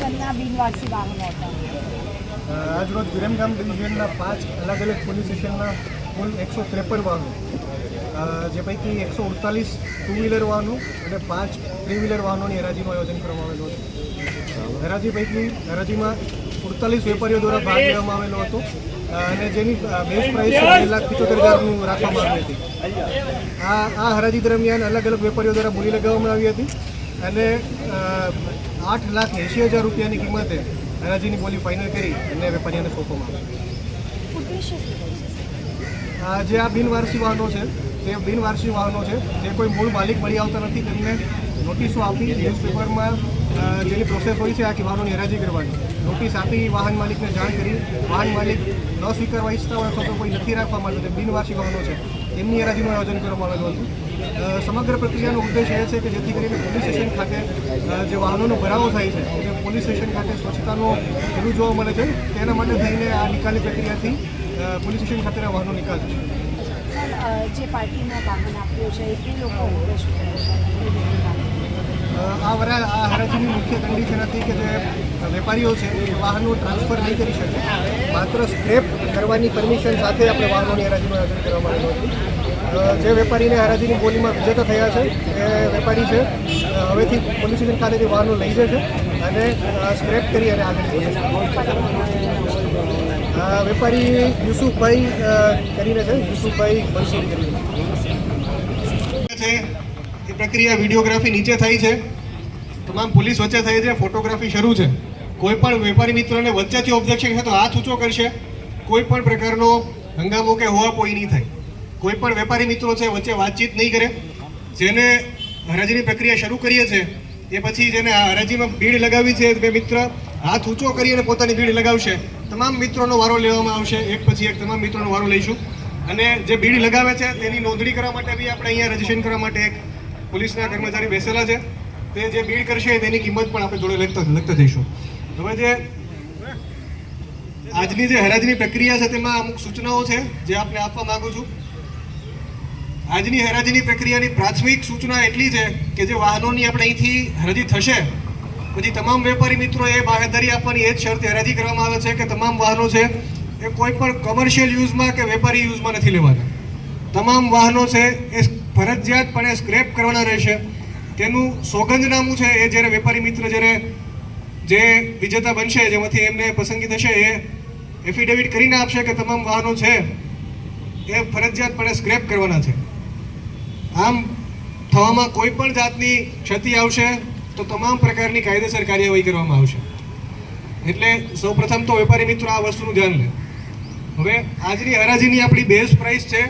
સ્ટેશનના બિનવારસી વાહનો હતા. આજરોજ વિરમગામ ડિવિઝનના પાંચ અલગ અલગ પોલીસ સ્ટેશનના કુલ એકસો ત્રેપન વાહનો. જે પૈકી એકસો અડતાલીસ ટુ વ્હીલર વાહનો અને પાંચ થ્રી વ્હીલર વાહનોની હરાજીનું આયોજન કરવામાં આવેલું હતું. હરાજી પૈકી હરાજીમાં અડતાલીસ વેપારીઓ દ્વારા ભાગ લેવામાં આવેલો હતો. અને જેની બેઝ પ્રાઇસ બે લાખ પિચોતેર હજારનું રાખવામાં આવી હતી. આ આ હરાજી દરમિયાન અલગ અલગ વેપારીઓ દ્વારા બોલી લગાવવામાં આવી હતી. અને આઠ લાખ એંશી હજાર રૂપિયાની કિંમતે હરાજીની બોલી ફાઇનલ કરી અને વેપારીઓને સોંપવામાં આવી. જે આ બિનવારસી વાહનો છે, તે બિનવારસી વાહનો છે, જે કોઈ મૂળ માલિક મળી આવતા નથી, તેમને નોટિસો આપી ન્યૂઝપેપરમાં જેની પ્રોસેસ હોય છે, આખી વાહનોની હરાજી કરવાની. નોટિસ આપી વાહન માલિકને જાણ કરી. વાહન માલિક ન સ્વીકારવા ઈચ્છતા હોય અથવા તો કોઈ નથી રાખવા માંગતો, તે બિનવારસી વાહનો છે, તેમની હરાજીનું આયોજન કરવામાં આવેલું હતું. સમગ્ર પ્રક્રિયાનો ઉદ્દેશ એ છે કે જેથી કરીને પોલીસ સ્ટેશન ખાતે જે વાહનોનો ભરાવો થાય છે જે પોલીસ સ્ટેશન ખાતે સ્વચ્છતાનો જરૂર જોવા મળે છે. તેના માટે થઈને આ નિકાલની પ્રક્રિયાથી પોલીસ સ્ટેશન ખાતેના વાહનો નિકાલ થશે. જે પાર્ટીમાં વાહન આપ્યું છે એ લોકો આ વરા આ હરાજીની મુખ્ય કન્ડિશન હતી કે જે વેપારીઓ છે એ વાહનો ટ્રાન્સફર નહીં કરી શકે. માત્ર સ્ક્રેપ કરવાની પરમિશન સાથે આપણે વાહનોની હરાજીમાં આયોજન કરવામાં આવેલું હતું. જે વેપારીને હરાજીની બોલીમાં વિજેતા થયા છે, એ વેપારી છે. હવેથી પોલીસ સ્ટેશન વાહનો લઈ જશે અને સ્ક્રેપ કરી અને આગળ જશે વેપારી યુસુફભાઈ કરીને છે, યુસુફભાઈ બંસોરી કરીને. છે, એ પ્રક્રિયા વિડીયોગ્રાફી નીચે થઈ છે. તમામ પોલીસ વચ્ચે થઈ છે, ફોટોગ્રાફી શરૂ છે. કોઈ પણ વેપારી મિત્રોને વચ્ચેથી ઓબ્જેક્શન છે તો હાથ ઊંચો કરશે. કોઈ પણ પ્રકારનો હંગામો કે હોવા કોઈ નહીં થાય. કોઈ પણ વેપારી મિત્રો છે, વચ્ચે વાતચીત નહીં કરે. જેને હરાજીની પ્રક્રિયા શરૂ કરીએ છે, એ પછી જેને હરાજીમાં ભીડ લગાવી છે તે મિત્ર હાથ ઊંચો કરી અને પોતાની ભીડ લગાવશે. તમામ મિત્રોનો વારો લેવામાં આવશે. એક પછી એક તમામ મિત્રોનો વારો લઈશું. અને જે ભીડ લગાવે છે, તેની નોંધણી કરવા માટે બી આપણે અહીંયા રજીસ્ટ્રેશન કરવા માટે એક પોલીસના કર્મચારી બેસેલા છે. તે જે ભીડ કરશે, તેની કિંમત પણ આપણે જોડે લખતા લખતા જઈશું. હવે જે આજની જે હરાજીની પ્રક્રિયા છે, તેમાં અમુક સૂચનાઓ છે, જે આપને આપવા માગું છું. આજની હરાજીની પ્રક્રિયાની પ્રાથમિક સૂચના એટલી છે કે જે વાહનોની આપણે અહીંથી હરાજી થશે, પછી તમામ વેપારી મિત્રો એ બાહેધરી આપવાની એ જ શરતે હરાજી કરવામાં આવે છે કે તમામ વાહનો છે એ કોઈ પણ કમર્શિયલ યુઝમાં કે વેપારી યુઝમાં નથી લેવાના. તમામ વાહનો છે એ ફરજિયાતપણે સ્ક્રેપ કરવાના રહેશે. તેનું સોગંદનામું છે એ જ્યારે વેપારી મિત્ર જ્યારે જે વિજેતા બનશે, જેમાંથી એમને પસંદગી થશે, એ એફિડેવિટ કરીને આપશે કે તમામ વાહનો છે એ ફરજિયાતપણે સ્ક્રેપ કરવાના છે. આમ થવામાં કોઈ પણ જાતની ક્ષતિ આવશે તો તમામ પ્રકારની કાયદેસર કાર્યવાહી કરવામાં આવશે. એટલે સૌપ્રથમ તો વેપારી મિત્રો આ વસ્તુનું ધ્યાન લે. હવે આજની હરાજીની આપણી બેઝ પ્રાઇસ છે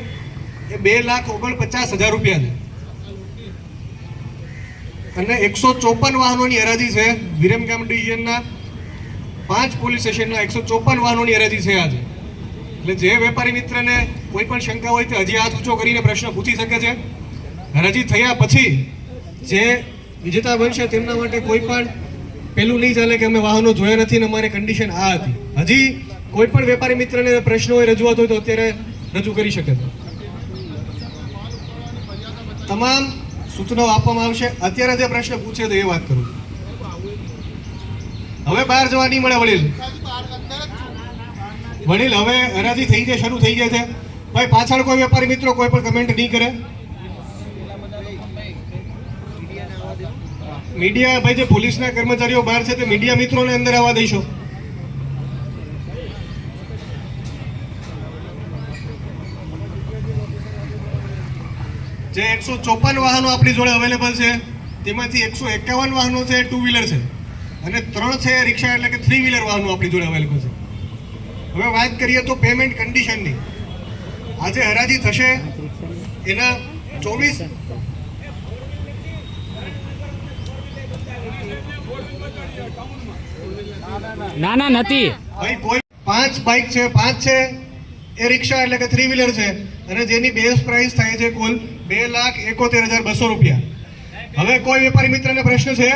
એ બે લાખ ઓગણપચાસ હજાર રૂપિયા છે અને એકસો ચોપન વાહનોની હરાજી છે વિરમગામ ડિવિઝનના. પાંચ પોલીસ સ્ટેશનના એકસો ચોપન વાહનોની હરાજી છે આજે. એટલે જે વેપારી મિત્રને કોઈ પણ શંકા હોય તે હજી હાથ ઊંચો કરીને પ્રશ્ન પૂછી શકે છે. હરાજી થયા પછી જે વિજેતા બનશે તેમના માટે કોઈ પણ પેલું નહીં ચાલે કે અમે વાહનો જોયા નથી ને અમારે કન્ડિશન આ હતી. હજી કોઈ પણ વેપારી મિત્રને પ્રશ્નો હોય, રજૂઆત હોય તો અત્યારે રજૂ કરી શકે તમામ સૂચનાઓ આપવામાં આવશે. અત્યારે જે પ્રશ્ન પૂછે તો એ વાત કરું. હવે બહાર જવા નહીં મળે વડીલ. વડીલ, હવે હરાજી થઈ જાય શરૂ થઈ જાય છે. ભાઈ, પાછળ કોઈ વેપારી મિત્રો કોઈ પણ કમેન્ટ નહીં કરે. મીડિયા, ભાઈ, જે પોલીસના કર્મચારીઓ બહાર છે તે મીડિયા મિત્રોને અંદર આવવા દઈશો. જે એકસો ચોપન વાહનો આપણી જોડે અવેલેબલ છે, તેમાંથી એકસો એકાવન વાહનો છે ટુ વ્હીલર છે. અને ત્રણ છે રિક્ષા, એટલે કે થ્રી વ્હીલર વાહનો આપણી જોડે અવેલેબલ છે. હવે વાત કરીએ તો પેમેન્ટ કન્ડિશનની આજે હરાજી થશે, એના ચોવીસ ના ના, નથી. ભાઈ, કોઈ પાંચ બાઇક છે, પાંચ છે. એ રિક્ષા એટલે કે થ્રી વ્હીલર છે. અને જેની બેઝ પ્રાઇસ થાય છે કુલ બે લાખ એકોતેર હજાર બસો રૂપિયા. હવે કોઈ વેપારી મિત્રને પ્રશ્ન છે?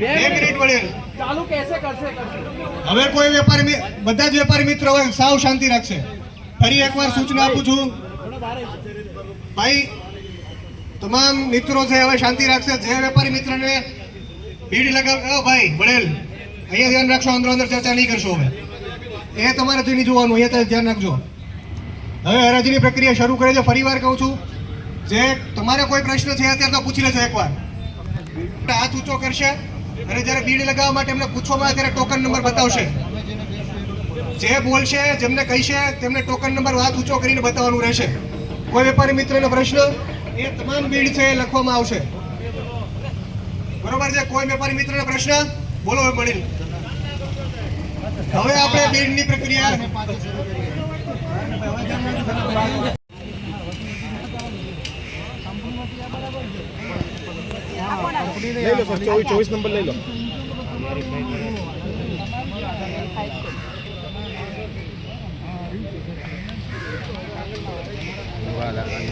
બે મિનિટ વળેલ હવે કોઈ વેપારી બધા જ વેપારી મિત્ર હોય સાવ શાંતિ રાખશે. ફરી એકવાર સૂચના આપું છું. ભાઈ તમામ મિત્રો છે, હવે શાંતિ રાખશે. જે વેપારી મિત્રને ભીડ લગાવ ભાઈ, વડેલ, અહીંયા ધ્યાન રાખશો, અંદર અંદર ચર્ચા નહીં કરશો હવે. એ તમારે જોઈને જોવાનું, અહીંયા ધ્યાન રાખજો. હવે હરાજીની પ્રક્રિયા શરૂ કરે છે. ફરીવાર કહું છું, જે તમારે કોઈ પ્રશ્ન છે, અત્યારે તો પૂછી લેજો એકવાર. હાથ ઊંચો કરશે અને જ્યારે બીડ લગાવવા માટે એમને પૂછવામાં ત્યારે ટોકન નંબર બતાવશે. જે બોલશે, જેમને કહીશે, તેમને ટોકન નંબર હાથ ઊંચો કરીને બતાવવાનું રહેશે. કોઈ વેપારી મિત્રનો પ્રશ્ન એ તમામ બીડ છે એ લખવામાં આવશે. બરોબર છે? કોઈ વેપારી મિત્રનો પ્રશ્ન? બોલો હવે મળી હવે આપણે બીડની પ્રક્રિયા આ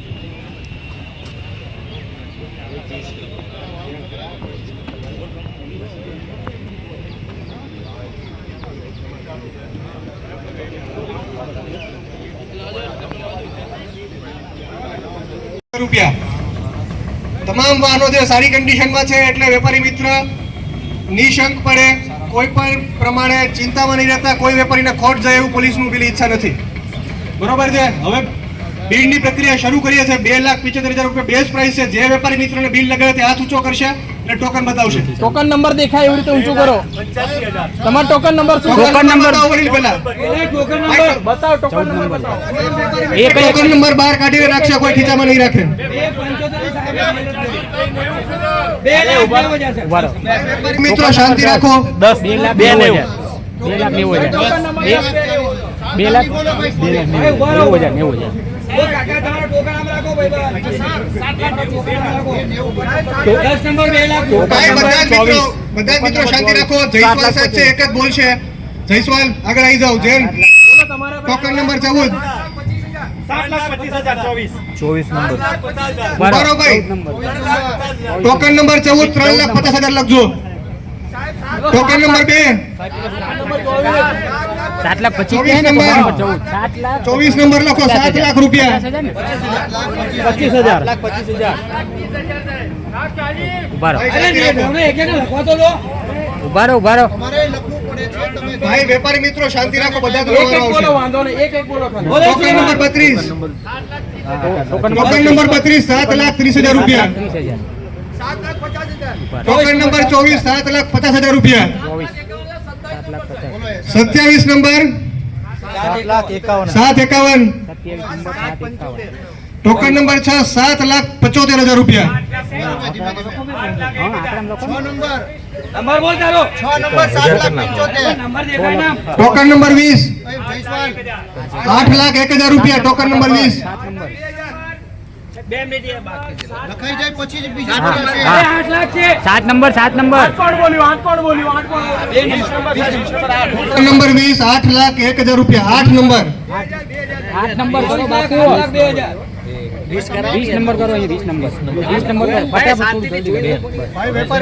તમામ વાહનો જે સારી કન્ડિશનમાં છે, એટલે વેપારી મિત્ર નિશંક પડે, કોઈ પણ પ્રમાણે ચિંતામાં નહીં રહેતા, કોઈ વેપારીને ખોટ જાય એવું પોલીસનું પેલી ઈચ્છા નથી. બરોબર છે? હવે બિલની પ્રક્રિયા શરૂ કરીએ છીએ. બે લાખ પિચોતેર હજાર રૂપિયા બેઝ પ્રાઇસ છે. જે વેપારી મિત્રોને બિલ લગાવે તે હાથ ઊંચો કરશે અને ટોકન બતાવશે. ટોકન નંબર દેખાય એવી રીતે ઊંચું કરો. તમારો ટોકન નંબર શું ટોકન નંબર બતાવો ટોકન પહેલા. બતાવો ટોકન નંબર બતાવો. એ કઈ ટોકન નંબર બહાર કાઢીને રાખશે કોઈ ખીચામાં નહીં રાખે. મિત્રો શાંતિ રાખો. દસ બે લાખ નેવું હજાર. બે લાખ નેવું હજાર. બે બે લાખ બે લાખ નેવું હજાર. નેવું હજાર ભાઈ બધા મિત્રો બધા જ મિત્રો શાંતિ રાખો. જયસ્વાલ સાહેબ છે એક જ બોલશે. જયસ્વાલ આગળ આવી જાઓ જૈન ટોકન નંબર ચૌદ ટોકન નંબર. ચૌદ ત્રણ લાખ પચાસ હજાર લખજો ટોકન નંબર બે. સાત લાખ પચીસ ચોવીસ કહે ને નંબર. બરાબર, ચૌદ સાત લાખ ચોવીસ નંબર લખો સાત લાખ રૂપિયા પચાસ હજાર ને પચીસ હજાર ઊભા રહો ભાઈ શાંતિ રાખો. ઊભા રહો ઊભા રહો ભાઈ વેપારી મિત્રો શાંતિ રાખો બધા જ એક એક આવશે. બોલો વાંધો નહીં એક એક બોલો ખાલી. ટોકન નંબર બત્રીસ ટોકન ટોકન નંબર બત્રીસ સાત લાખ ત્રીસ હજાર રૂપિયા ત્રીસ હજાર ટોકન નંબર ચોવીસ સાત લાખ પચાસ હજાર રૂપિયા ચોવીસ સાત લાખ પચાસ સત્યાવીસ નંબર. સાત એકાવન. ટોકન નંબર છ સાત લાખ પચોતેર હજાર રૂપિયા. ટોકન નંબર વીસ. આઠ લાખ એક હજાર રૂપિયા ટોકન નંબર વીસ. સાત નંબર સાત નંબર. સાત વીસ નંબર નંબર આઠ વીસ આઠ લાખ એક હજાર રૂપિયા. આઠ નંબર. આઠ કરો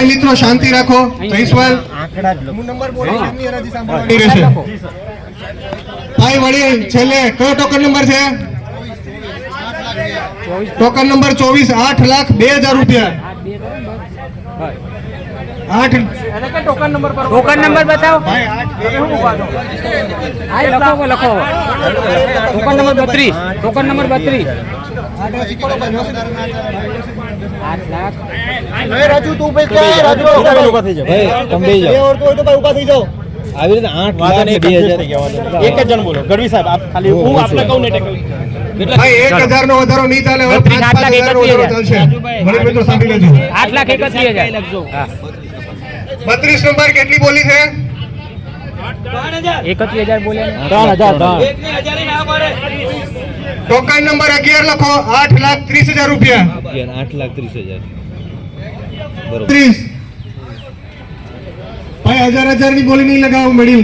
મિત્રો શાંતિ રાખો. જયસ્વાલ ભાઈ વડીલ છેલ્લે કયો ટોકન નંબર છે? ટોકન નંબર ચોવીસ આઠ લાખ બે હજાર રૂપિયા આઠ બે કરો ને બસ. બસ. આઠ એને કે ટોકન નંબર પર ટોકન નંબર બતાવો ભાઈ આઠ બે શું ઊભા છો? હા એ લખો લખો ટોકન નંબર બત્રીસ ટોકન નંબર બત્રીસ આઠ લાખ રાજુ તું ભાઈ ક્યાં રાજુ આવી રીતે આઠ લાખ ને બે હજાર. એક જ જણ બોલો. ગઢવી સાહેબ આપ ખાલી હું આપને કહું ને એટલે કહું. ભાઈ એક હજાર નો વધારો નહીં ચાલે હવે બત્રીસ, પાંચ પાંચ હજાર નો વધારો ચાલશે. મને મિત્રો સાંભળી લેજો. આઠ લાખ એકત્રીસ હજાર. હા. બત્રીસ નંબર કેટલી બોલી છે? એકત્રીસ હજાર બોલ્યા ત્રણ હજાર ત્રણ. હજાર ટોકન નંબર અગિયાર લખો. આઠ લાખ ત્રીસ હજાર રૂપિયા. આઠ લાખ ત્રીસ હજાર. બરોબર. ત્રીસ. હજાર હજારની બોલી નહીં લગાવો મળી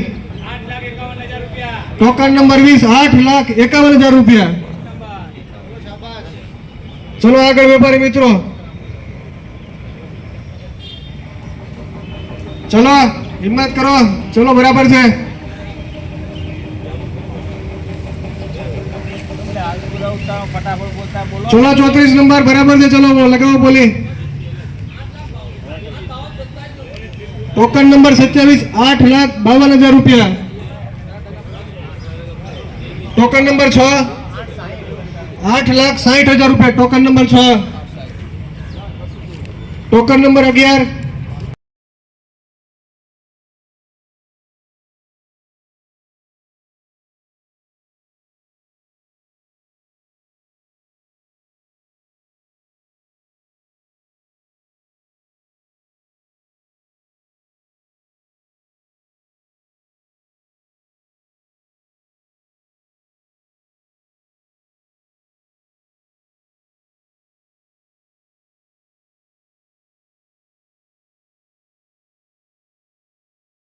ટોકન નંબર વીસ. આઠ લાખ એકાવન હજાર રૂપિયા. ચલો આગળ વેપારી મિત્રો. ચલો, હિંમત કરો. ચલો, બરાબર છે. ચલો, ચોત્રીસ નંબર, બરાબર છે. ચલો, લગાવો બોલી. ટોકન નંબર સત્યાવીસ, આઠ લાખ બાવન હજાર રૂપિયા. ટોકન નંબર છ. આઠ લાખ સાઠ હજાર રૂપિયા. ટોકન નંબર છ. ટોકન નંબર અગિયાર.